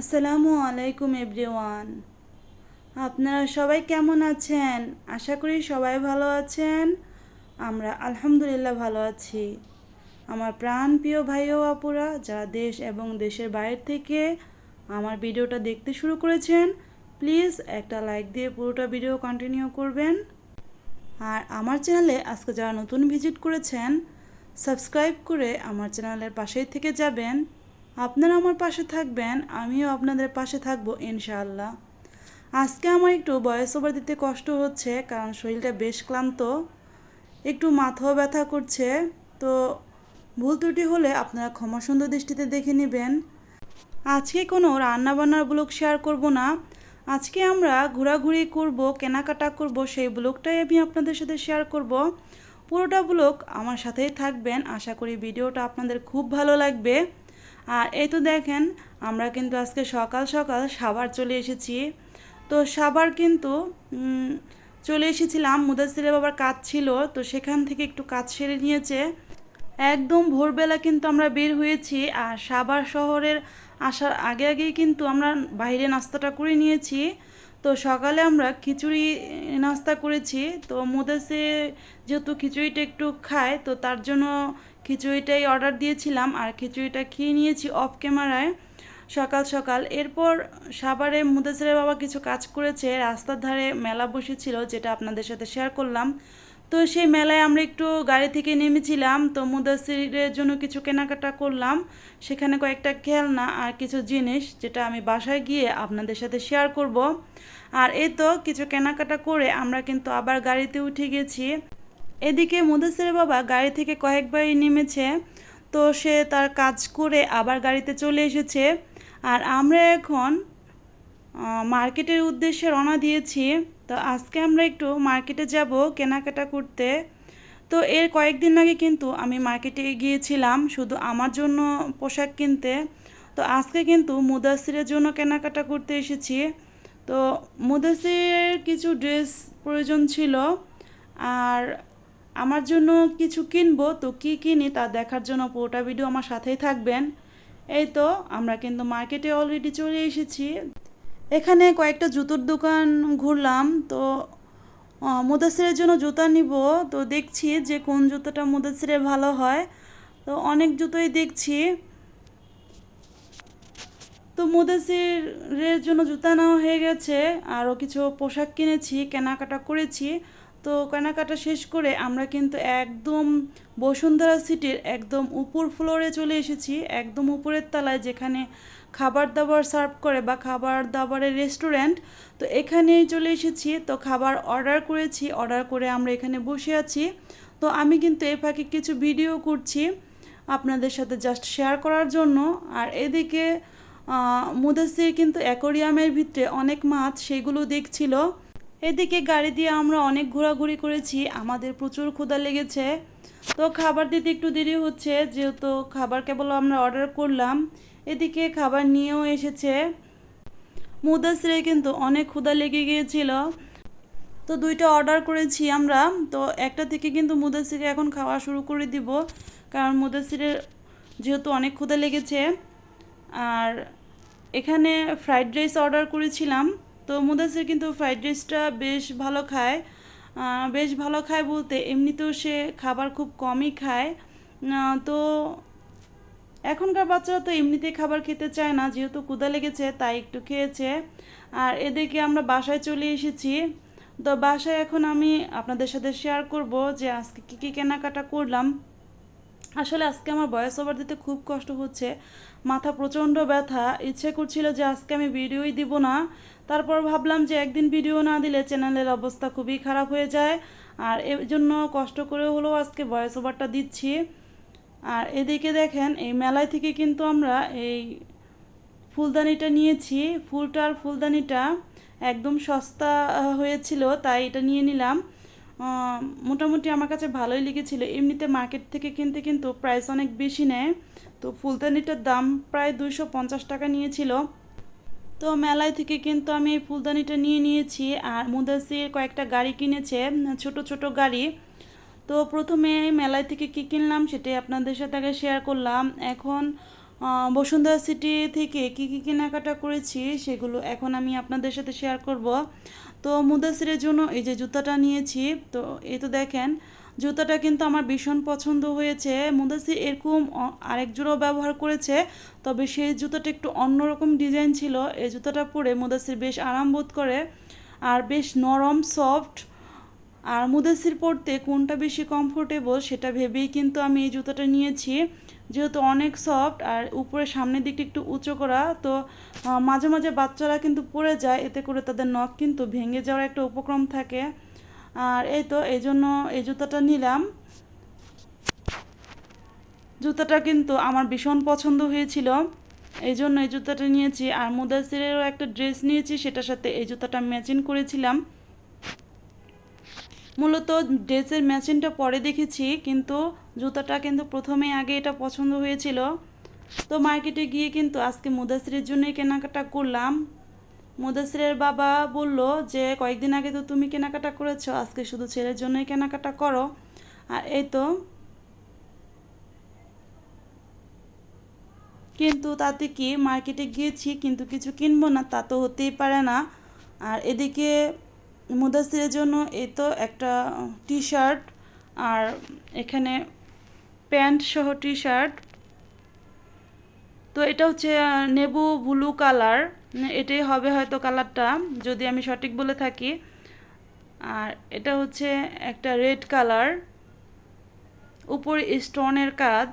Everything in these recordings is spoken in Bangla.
আসসালামু আলাইকুম এভরিওয়ান। আপনারা সবাই কেমন আছেন? আশা করি সবাই ভালো আছেন। আমরা আলহামদুলিল্লাহ ভালো আছি। আমার প্রাণ প্রিয় ভাই ও আপুরা, যারা দেশ এবং দেশের বাইরে থেকে আমার ভিডিওটা দেখতে শুরু করেছেন, প্লিজ একটা লাইক দিয়ে পুরোটা ভিডিও কন্টিনিউ করবেন। আর আমার চ্যানেলে আজকে যারা নতুন ভিজিট করেছেন সাবস্ক্রাইব করে আমার চ্যানেলের পাশেই থেকে যাবেন। আপনারা আমার পাশে থাকবেন, আমিও আপনাদের পাশে থাকব, ইনশাআল্লাহ। আজকে আমার একটু ভয়েস ওভার দিতে কষ্ট হচ্ছে, কারণ শরীরটা বেশ ক্লান্ত, একটু মাথাও ব্যথা করছে। তো ভুল ত্রুটি হলে আপনারা ক্ষমা সুন্দর দৃষ্টিতে দেখে নেবেন। আজকে কোনো রান্নাবান্নার ব্লগ শেয়ার করব না। আজকে আমরা ঘোরাঘুরি করব, কেনাকাটা করব, সেই ব্লগটাই আমি আপনাদের সাথে শেয়ার করব। পুরোটা ব্লগ আমার সাথেই থাকবেন। আশা করি ভিডিওটা আপনাদের খুব ভালো লাগবে। আর এই তো দেখেন, আমরা কিন্তু আজকে সকাল সকাল সাভার চলে এসেছি। তো সাভার কিন্তু চলে এসেছিলাম। মুদাসিরের বাবার কাজ ছিল, তো সেখান থেকে একটু কাজ সেরে নিয়েছে। একদম ভোরবেলা কিন্তু আমরা বের হয়েছি, আর সাভার শহরের আসার আগে আগেই কিন্তু আমরা বাইরে নাস্তাটা করে নিয়েছি। তো সকালে আমরা খিচুড়ি নাস্তা করেছি। তো মুদাসে যেহেতু খিচুড়িটা একটু খায়, তো তার জন্য খিচুড়িটাই অর্ডার দিয়েছিলাম আর খিচুড়িটা খেয়ে নিয়েছি অফ ক্যামেরায় সকাল সকাল। এরপর সাভারে মুদাসিরের বাবা কিছু কাজ করেছে, রাস্তার ধারে মেলা বসেছিল যেটা আপনাদের সাথে শেয়ার করলাম। তো সেই মেলায় আমরা একটু গাড়ি থেকে নেমেছিলাম, তো মুদাসিরের জন্য কিছু কেনাকাটা করলাম। সেখানে কয়েকটা খেলনা আর কিছু জিনিস যেটা আমি বাসায় গিয়ে আপনাদের সাথে শেয়ার করব। আর এই তো কিছু কেনাকাটা করে আমরা কিন্তু আবার গাড়িতে উঠে গেছি। এদিকে মুদাসিরের বাবা গাড়ি থেকে কয়েকবারই নেমেছে, তো সে তার কাজ করে আবার গাড়িতে চলে এসেছে। আর আমরা এখন মার্কেটের উদ্দেশ্যে রওনা দিয়েছি। তো আজকে আমরা একটু মার্কেটে যাব কেনাকাটা করতে। তো এর কয়েকদিন আগে কিন্তু আমি মার্কেটে গিয়েছিলাম শুধু আমার জন্য পোশাক কিনতে। তো আজকে কিন্তু মুদাসিরের জন্য কেনাকাটা করতে এসেছি। তো মুদাসিরের কিছু ড্রেস প্রয়োজন ছিল। আর আমার জন্য কিছু কিনবো, তো কি কিনি তা দেখার জন্য পুরোটা ভিডিও আমার সাথেই থাকবেন। এই তো, আমরা কিন্তু মার্কেটে অলরেডি চলে এসেছি। এখানে কয়েকটা জুতোর দোকান ঘুরলাম, তো মুদাসিরের জন্য জুতা নিব। তো দেখছি যে কোন জুতোটা মুদাসিরের ভালো হয়। তো অনেক জুতোই দেখছি। তো মুদাসিরের জন্য জুতা নেওয়া হয়ে গেছে। আরও কিছু পোশাক কিনেছি, কেনাকাটা করেছি। তো কেনাকাটা শেষ করে আমরা কিন্তু একদম বসুন্ধরা সিটির একদম উপর ফ্লোরে চলে এসেছি। একদম উপরের তলায় যেখানে খাবার দাবার সার্ভ করে বা খাবার দাবারের রেস্টুরেন্ট তো এখানেই চলে এসেছি। তো খাবার অর্ডার করেছি অর্ডার করে আমরা এখানে বসে আছি। তো আমি কিন্তু এ ফাঁকে কিছু ভিডিও করছি আপনাদের সাথে জাস্ট শেয়ার করার জন্য। আর এদিকে মুদাসির কিন্তু অ্যাকোরিয়ামের ভিতরে অনেক মাছ, সেগুলো দেখছিল। এদিকে গাড়ি দিয়ে আমরা অনেক ঘোরাঘুরি করেছি, আমাদের প্রচুর ক্ষুধা লেগেছে। তো খাবার দিতে একটু দেরি হচ্ছে, যেহেতু খাবার কেবল আমরা অর্ডার করলাম, এদিকে খাবার নিয়েও এসেছে। মুদাসিরে কিন্তু অনেক ক্ষুধা লেগে গিয়েছিল। তো দুইটা অর্ডার করেছি আমরা, তো একটা থেকে কিন্তু মুদাসিরে এখন খাওয়া শুরু করে দিব, কারণ মুদাসিরের যেহেতু অনেক ক্ষুধা লেগেছে। আর এখানে ফ্রাইড রাইস অর্ডার করেছিলাম। তো মুদাসির কিন্তু ফ্রাইড রাইসটা বেশ ভালো খায়। বেশ ভালো খায় বলতে এমনিতেও সে খাবার খুব কমই খায়। তো এখনকার বাচ্চারা তো এমনিতেই খাবার খেতে চায় না, যেহেতু কুদা লেগেছে, তাই একটু খেয়েছে। আর এদেরকে আমরা বাসায় চলে এসেছি। তো বাসায় এখন আমি আপনাদের সাথে শেয়ার করব যে আজকে কী কী কেনাকাটা করলাম। আসলে আজকে আমার ভয়েস ওভার দিতে খুব কষ্ট হচ্ছে। মাথা প্রচণ্ড ব্যথা। ইচ্ছে করছিল যে আজকে আমি ভিডিওই দিব না। তারপর ভাবলাম যে একদিন ভিডিও না দিলে চ্যানেলের অবস্থা খুবই খারাপ হয়ে যায়। আর এর জন্য কষ্ট করে হলেও আজকে ভয়েস ওভারটা দিচ্ছি। আর এদিকে দেখেন, এই মেলায় থেকে কিন্তু আমরা এই ফুলদানিটা নিয়েছি। ফুলটার ফুলদানিটা একদম সস্তা হয়েছিল, তাই এটা নিয়ে নিলাম। মোটামুটি আমার কাছে ভালোই লেগেছিল। এমনিতে মার্কেট থেকে কিনতে কিন্তু প্রাইস অনেক বেশি নেয়। তো ফুলদানিটার দাম প্রায় দুইশো পঞ্চাশ টাকা নিয়েছিল। তো মেলায় থেকে কিন্তু আমি এই ফুলদানিটা নিয়ে নিয়েছি আর মুদাসির কয়েকটা গাড়ি কিনেছে, ছোট ছোট গাড়ি। তো প্রথমে মেলায় থেকে কী কিনলাম সেটাই আপনাদের সাথে আগে শেয়ার করলাম। এখন বসুন্ধরা সিটি থেকে কী কী কেনাকাটা করেছি সেগুলো এখন আমি আপনাদের সাথে শেয়ার করব। তো মুদাসিরের জন্য এই যে জুতাটা নিয়েছি, তো এই তো দেখেন, জুতাটা কিন্তু আমার ভীষণ পছন্দ হয়েছে। মুদাসির এরকম আরেক জোড়াও ব্যবহার করেছে, তবে সেই জুতাটা একটু অন্যরকম ডিজাইন ছিল। এই জুতাটা পরে মুদাসির বেশ আরাম বোধ করে আর বেশ নরম, সফট। আর মুদাসির পরতে কোনটা বেশি কমফোর্টেবল সেটা ভেবেই কিন্তু আমি এই জুতাটা নিয়েছি। যেহেতু অনেক সফট আর উপরে সামনের দিকটা একটু উঁচু করা, তো মাঝে মাঝে বাচ্চারা কিন্তু পড়ে যায়, এতে করে তাদের নখ কিন্তু ভেঙে যাওয়ার একটা উপক্রম থাকে। আর এই তো, এই জন্য এই জুতাটা নিলাম। জুতাটা কিন্তু আমার ভীষণ পছন্দ হয়েছিল। এই জন্য এই জুতাটা নিয়েছি। আর মুদাসিরেরও একটা ড্রেস নিয়েছি, সেটার সাথে এই জুতাটা ম্যাচিং করেছিলাম। মূলত ড্রেসের ম্যাচিংটা পরে দেখেছি, কিন্তু জুতাটা কিন্তু প্রথমে আগে এটা পছন্দ হয়েছিল। তো মার্কেটে গিয়ে কিন্তু আজকে মুদাসিরের জন্যই কেনাকাটা করলাম। মুদাসিরের বাবা বলল যে, কয়েকদিন আগে তো তুমি কেনাকাটা করেছ, আজকে শুধু ছেলের জন্যই কেনাকাটা করো। আর এই তো কিন্তু তাতে কি, মার্কেটে গিয়েছি, কিন্তু কিছু কিনবো না, তা তো হতেই পারে না। আর এদিকে মুদাসিরের জন্য এই তো একটা টি শার্ট আর এখানে প্যান্ট সহ টি শার্ট তো এটা হচ্ছে নেবু ব্লু কালার। এটাই হবে হয়তো কালারটা, যদি আমি সঠিক বলে থাকি। আর এটা হচ্ছে একটা রেড কালার। উপরে স্টোনের কাজ।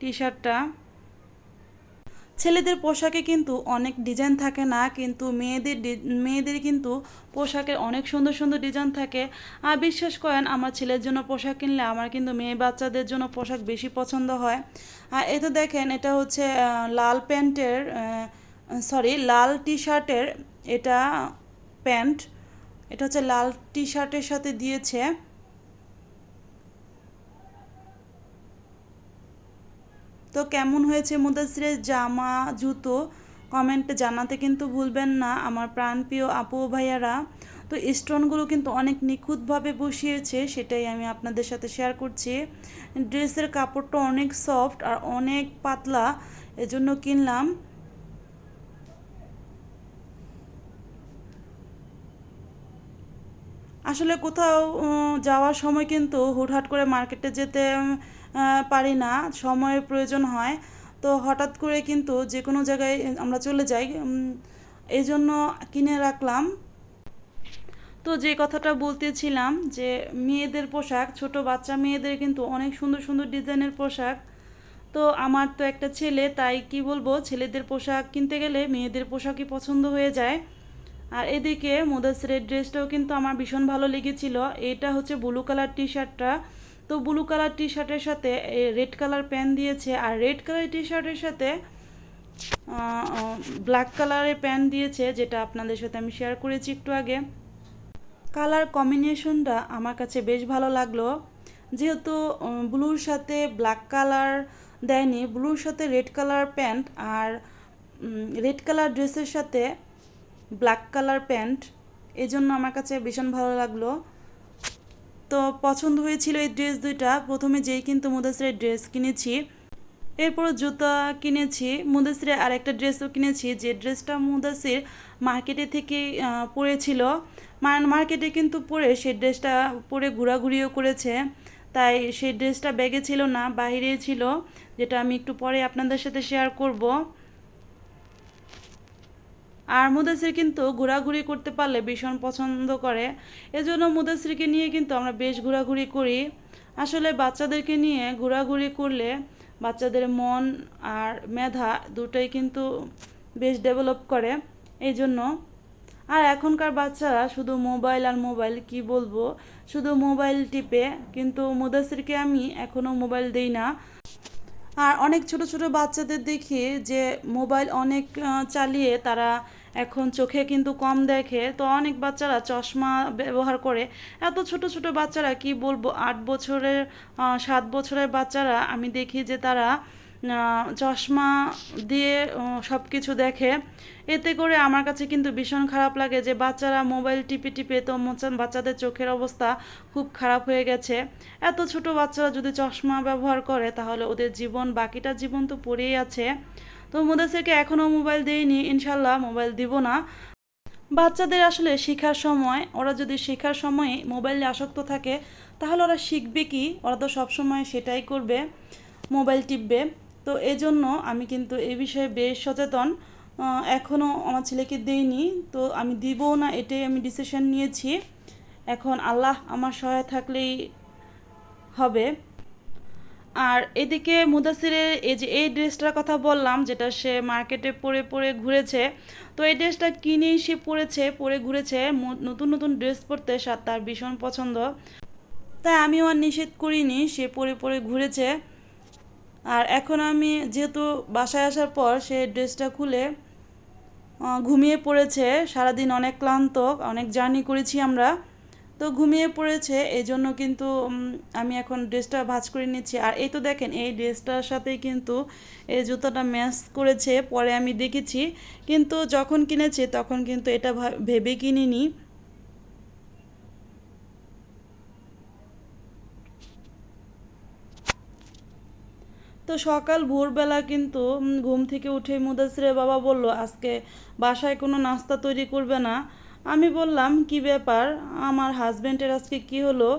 টি। শার্টটা ছেলেদের পোশাকে কিন্তু অনেক ডিজাইন থাকে না, কিন্তু মেয়েদের মেয়েদের কিন্তু পোশাকের অনেক সুন্দর সুন্দর ডিজাইন থাকে। আর বিশ্বাস করেন, আমার ছেলের জন্য পোশাক কিনলে আমার কিন্তু মেয়ে বাচ্চাদের জন্য পোশাক বেশি পছন্দ হয়। আর এই তো দেখেন, এটা হচ্ছে লাল প্যান্টের সরি লাল টি শার্টের এটা প্যান্ট, এটা হচ্ছে লাল টি শার্টের সাথে দিয়েছে। তো কেমন হয়েছে মুদাসিরের জামা, জুতো? কমেন্টে জানাতে কিন্তু ভুলবেন না, আমার প্রাণপ্রিয় আপু ভাইয়ারা। তো স্টোনগুলো কিন্তু অনেক নিখুঁতভাবে বসিয়েছে, সেটাই আমি আপনাদের সাথে শেয়ার করছি। ড্রেসের কাপড়টা অনেক সফট আর অনেক পাতলা, এজন্য কিনলাম। আসলে কোথাও যাওয়ার সময় কিন্তু হুটহাট করে মার্কেটে যেতে পারি না, সময়ের প্রয়োজন হয়। তো হঠাৎ করে কিন্তু যে কোনো জায়গায় আমরা চলে যাই এই জন্য কিনে রাখলাম। তো যে কথাটা বলতেছিলাম যে মেয়েদের পোশাক, ছোট বাচ্চা মেয়েদের কিন্তু অনেক সুন্দর সুন্দর ডিজাইনের পোশাক। তো আমার তো একটা ছেলে, তাই কি বলব, ছেলেদের পোশাক কিনতে গেলে মেয়েদের পোশাকই পছন্দ হয়ে যায়। আর এদিকে মুদাসিরের ড্রেসটাও কিন্তু আমার ভীষণ ভালো লেগেছিল। এটা হচ্ছে ব্লু কালার টি শার্টটা তো ব্লু কালার টি শার্টের সাথে রেড কালার প্যান্ট দিয়েছে। আর রেড কালার টি শার্টের সাথে ব্ল্যাক কালারের প্যান্ট দিয়েছে, যেটা আপনাদের সাথে আমি শেয়ার করেছি একটু আগে। কালার কম্বিনেশনটা আমার কাছে বেশ ভালো লাগল। যেহেতু ব্লুর সাথে ব্ল্যাক কালার দেয়নি ব্লুর সাথে রেড কালার প্যান্ট আর রেড কালার ড্রেসের সাথে ব্ল্যাক কালার প্যান্ট এই জন্য আমার কাছে ভীষণ ভালো লাগল। তো পছন্দ হয়েছিল এই ড্রেস দুইটা। প্রথমে যেই কিন্তু মুদাসিরের ড্রেস কিনেছি এরপর জুতা কিনেছি। মুদাসিরে আরেকটা ড্রেসও কিনেছি, যে ড্রেসটা মুদাসির মার্কেটে থেকে পরেছিল মার্কেটে কিন্তু পরে সেই ড্রেসটা পরে ঘোরাঘুরিও করেছে। তাই সেই ড্রেসটা ব্যাগে ছিল না বাইরেই ছিল, যেটা আমি একটু পরে আপনাদের সাথে শেয়ার করব। আর মুদাসির কিন্তু ঘোরাঘুরি করতে পারলে ভীষণ পছন্দ করে। এজন্য মুদাসিরকে নিয়ে কিন্তু আমরা বেশ ঘোরাঘুরি করি। আসলে বাচ্চাদেরকে নিয়ে ঘোরাঘুরি করলে বাচ্চাদের মন আর মেধা দুটোই কিন্তু বেশ ডেভেলপ করে। এই জন্য আর এখনকার বাচ্চারা শুধু মোবাইল আর মোবাইল কি বলব? শুধু মোবাইল টিপে, কিন্তু মুদাসিরকে আমি এখনও মোবাইল দেই না। আর অনেক ছোট ছোট বাচ্চাদের দেখি যে মোবাইল অনেক চালিয়ে তারা এখন চোখে কিন্তু কম দেখে। তো অনেক বাচ্চারা চশমা ব্যবহার করে। এত ছোট ছোট বাচ্চারা কি বলব? আট বছরের সাত বছরের বাচ্চারা আমি দেখি যে তারা চশমা দিয়ে সব কিছু দেখে। এতে করে আমার কাছে কিন্তু ভীষণ খারাপ লাগে যে বাচ্চারা মোবাইল টিপে টিপে তো বাচ্চাদের চোখের অবস্থা খুব খারাপ হয়ে গেছে। এত ছোট বাচ্চারা যদি চশমা ব্যবহার করে, তাহলে ওদের জীবন, বাকিটা জীবন তো পড়েই আছে। তো মুদাসিরকে এখনও মোবাইল দেইনি, ইনশাল্লাহ মোবাইল দিব না। বাচ্চাদের আসলে শেখার সময়, ওরা যদি শেখার সময়ে মোবাইলে আসক্ত থাকে, তাহলে ওরা শিখবে কি? ওরা তো সবসময় সেটাই করবে, মোবাইল টিপবে। তো এই জন্য আমি কিন্তু এই বিষয়ে বেশ সচেতন। এখনও আমার ছেলেকে দেইনি, তো আমি দিবও না, এটাই আমি ডিসিশন নিয়েছি। এখন আল্লাহ আমার সহায় থাকলেই হবে। আর এদিকে মুদাসিরের এই যে এই ড্রেসটার কথা বললাম, যেটা সে মার্কেটে পরে পরে ঘুরেছে, তো এই ড্রেসটা কিনেই সে পরেছে, পরে ঘুরেছে নতুন নতুন ড্রেস পরতে তার ভীষণ পছন্দ। তাই আমিও আর নিষেধ করিনি, সে পরে পরে ঘুরেছে। আর এখন আমি যেহেতু বাসায় আসার পর সে ড্রেসটা খুলে ঘুমিয়ে পড়েছে। সারাদিন অনেক ক্লান্ত, অনেক জার্নি করেছি আমরা। তো ঘুমিয়ে পড়েছে এই জন্য কিন্তু আমি এখন ড্রেসটা ভাঁজ করে নিচ্ছি। আর এই তো দেখেন, এই ড্রেসটার সাথেই কিন্তু এই জুতোটা ম্যাচ করেছে। পরে আমি দেখেছি, কিন্তু যখন কিনেছে তখন কিন্তু এটা ভেবে কিনিনি। তো সকাল ভোরবেলা কিন্তু ঘুম থেকে উঠে মুদাসিরের বাবা বলল, আজকে বাসায় কোনো নাস্তা তৈরি করবে না। আমি বললাম, কি ব্যাপার? আমার হাজবেন্ডের আজকে কি হলো?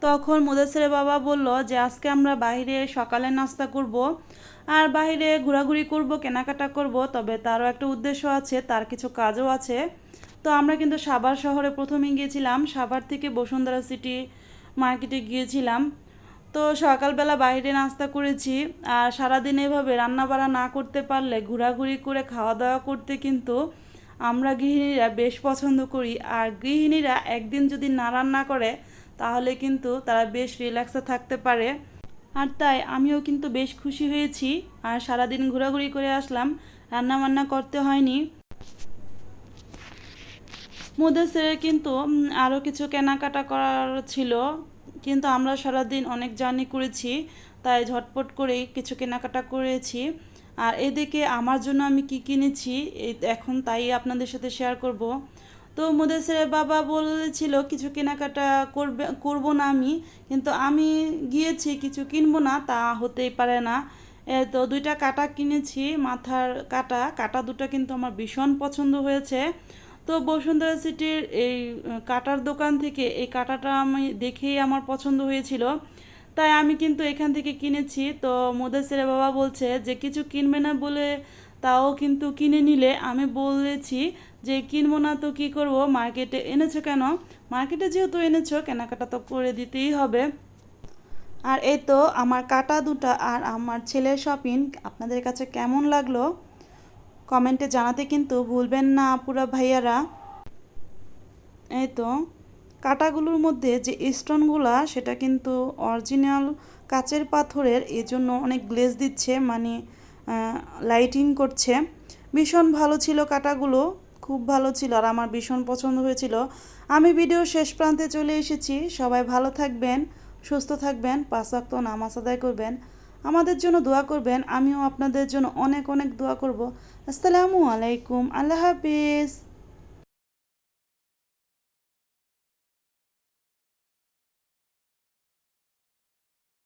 তখন মুদাসিরের বাবা বলল যে, আজকে আমরা বাইরে সকালে নাস্তা করব। আর বাইরে ঘোরাঘুরি করব, কেনাকাটা করব, তবে তারও একটা উদ্দেশ্য আছে, তার কিছু কাজও আছে। তো আমরা কিন্তু সাভার শহরে প্রথমে গিয়েছিলাম। সাভার থেকে বসুন্ধরা সিটি মার্কেটে গিয়েছিলাম। তো সকালবেলা বাইরে নাস্তা করেছি আর সারাদিন এভাবে রান্না বাড়া না করতে পারলে ঘোরাঘুরি করে খাওয়া দাওয়া করতে কিন্তু আমরা গৃহিণীরা বেশ পছন্দ করি। আর গৃহিণীরা একদিন যদি না রান্না করে, তাহলে কিন্তু তারা বেশ রিল্যাক্সে থাকতে পারে। আর তাই আমিও কিন্তু বেশ খুশি হয়েছি আর সারাদিন ঘোরাঘুরি করে আসলাম রান্না বান্না করতে হয়নি। মুদাসের কিন্তু আরও কিছু কেনাকাটা করার ছিল। কিন্তু আমরা সারাদিন অনেক জার্নি করেছি, তাই ঝটপট করেই কিছু কেনাকাটা করেছি। আর এদিকে আমার জন্য আমি কি কিনেছি এখন তাই আপনাদের সাথে শেয়ার করব। তো মুদাসের বাবা বলেছিল, কিছু কেনাকাটা করবে, করব না আমি, কিন্তু আমি গিয়েছি, কিছু কিনবো না, তা হতেই পারে না। তো দুইটা কাটা কিনেছি, মাথার কাটা কাটা দুটো কিন্তু আমার ভীষণ পছন্দ হয়েছে। তো বসুন্ধরা সিটির এই কাটার দোকান থেকে এই কাটাটা আমি দেখেই আমার পছন্দ হয়েছিল। তাই আমি কিন্তু এখান থেকে কিনেছি। তো মোদাসের বাবা বলছে যে, কিছু কিনবে না বলে তাও কিন্তু কিনে নিলে। আমি বলেছি যে, কিনবো না তো কী করব? মার্কেটে এনেছো কেন? মার্কেটে যেহেতু এনেছো, কেনাকাটা তো করে দিতেই হবে। আর এই তো আমার কাটা দুটা আর আমার ছেলের শপিং। আপনাদের কাছে কেমন লাগল? কমেন্টে জানাতে কিন্তু ভুলবেন না আপুরা ভাইয়ারা। এই তো, কাটাগুলোর মধ্যে যে স্টোনগুলা, সেটা কিন্তু অরিজিনাল কাচের পাথরের, এজন্য অনেক গ্লেজ দিচ্ছে মানে লাইটিং করছে। ভীষণ ভালো ছিল কাটাগুলো, খুব ভালো ছিল, আর আমার ভীষণ পছন্দ হয়েছিল। আমি ভিডিও শেষ প্রান্তে চলে এসেছি, সবাই ভালো থাকবেন, সুস্থ থাকবেন, পাঁচ নামাজ আদায় করবেন। আমাদের জন্য দোয়া করবেন, আমিও আপনাদের জন্য অনেক অনেক দোয়া করব। আসসালামু আলাইকুম, আল্লাহ হাফিজ।